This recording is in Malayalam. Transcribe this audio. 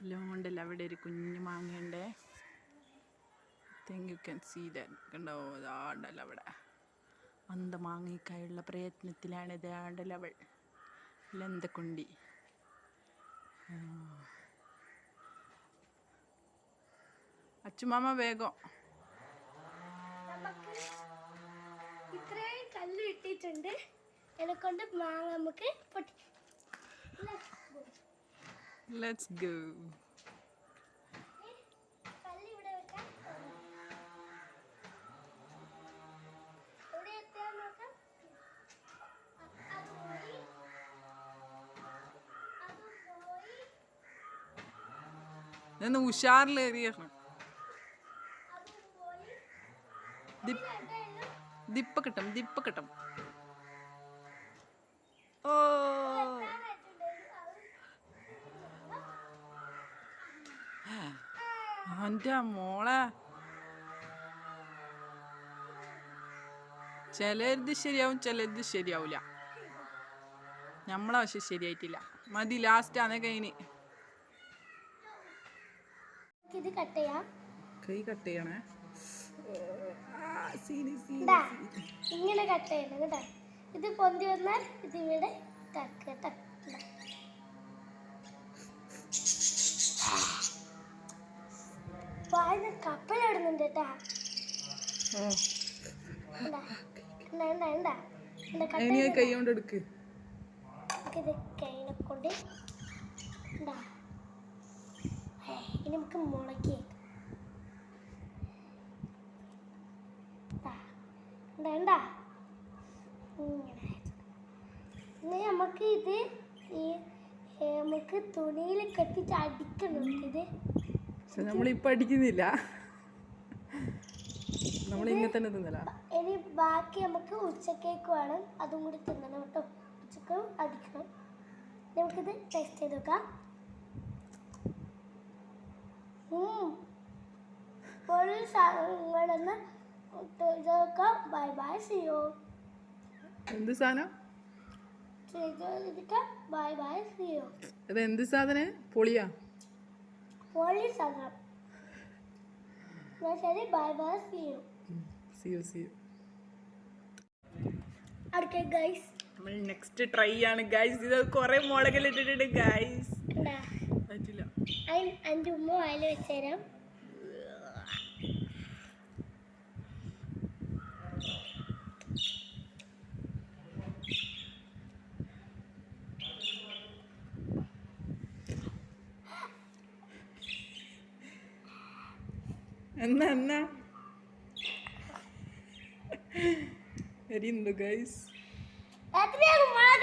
എല്ലാം അവിടെ ഒരു കുഞ്ഞു മാങ്ങയുണ്ട്. യു ക്യാൻ സീ ദാറ്റ് കണ്ടോ? അവിടെ. അന്ത മാങ്ങയ്ക്കായുള്ള പ്രയത്നത്തിലാണ് ഇതാണ്ടല്ലോ അവൾ. ലന്തക്കുണ്ടി. അച്ചുമാമ വേഗം. ഇത്രയും കല്ല് ഇട്ടിട്ടുണ്ട് എന്നെ കൊണ്ട് മാങ്ങ നമുക്ക് പൊട്ടി ലെറ്റ്സ് ഗോ കല്ല് ഇവിടെ വെക്കാം ഇവിടെ എത്താൻ നോക്കാം അ- അത് പോയി അത് പോയി നിന്ന് ദിപ്പ് രണ്ടെണ്ണം ദിപ്പ കിട്ടും ദിപ്പ കിട്ടും. ഓ എത്താനായിട്ടുണ്ട്. അത് എന്റെ മോളെ. ചിലത് ശരിയാവും ചിലത് ശരിയാവില്ല നമ്മളെ പക്ഷെ ശരിയായിട്ടില്ല. മതി ലാസ്റ്റ് ആണേ കൈന് ഇത് കട്ട് ചെയ്യാം. കൈ കട്ട് ചെയ്യണേ. ഇങ്ങനെ കട്ട് ചെയ്യണം കേട്ടോ. ഇത് പൊന്തി വന്നാൽ ഇത് ഇവിടെ കേട്ടോ. വായന കപ്പലിടുന്നുണ്ട് കേട്ടാ. എന്താ? എന്താ എന്താ എന്താ? എന്താ കട്ട് ഇനി കൈ കൊണ്ട് എടുക്ക്. ഇത് കൈനെ കൊണ്ട് എന്താ? ഇനി നമുക്ക് മുളക്കി എന്താ? ഇങ്ങനെ. ഇനി നമുക്ക് ഇത് ഈ നമുക്ക് തുണിയിൽ കെട്ടിച്ച് അടിക്കണം. ഇത് പക്ഷെ നമ്മളിപ്പോൾ അടിക്കുന്നില്ല നമ്മൾ ഇങ്ങനെ തന്നെ തിന്നല. ഇനി ബാക്കി നമുക്ക് ഉച്ചക്കേക്ക് വേണം. അതും കൂടി തിന്നണം കേട്ടോ. ഉച്ചയ്ക്ക് അടിക്കണം. നമുക്കിത് ടേസ്റ്റ് ചെയ്ത് നോക്കാം. ഒരു സാധനങ്ങളെന്ന് ചെയ്ത് നോക്കാം. ബൈ ബൈ സിയോ എന്ത് സാധനം? ബൈ ബൈ സിയോ ഇത് എന്ത് സാധനം? പൊളിയാ? പൊളി സാധനം എന്നാ ശരി ബൈ ബൈ സിയോ സിയോ സിയോ അടുത്ത ഗൈസ് നമ്മൾ നെക്സ്റ്റ് ട്രൈ ആണ് ഗൈസ് ഇത് കുറേ മുളകൽ ഇട്ടിട്ടുണ്ട് ഗൈസ് പറ്റില്ല. അതിന് എന്റെ ഉമ്മ വായിൽ വെച്ചുതരാം എന്നാ എന്നാ? എരിയുന്നു ഗൈസ് എത്രയാണ് മഴ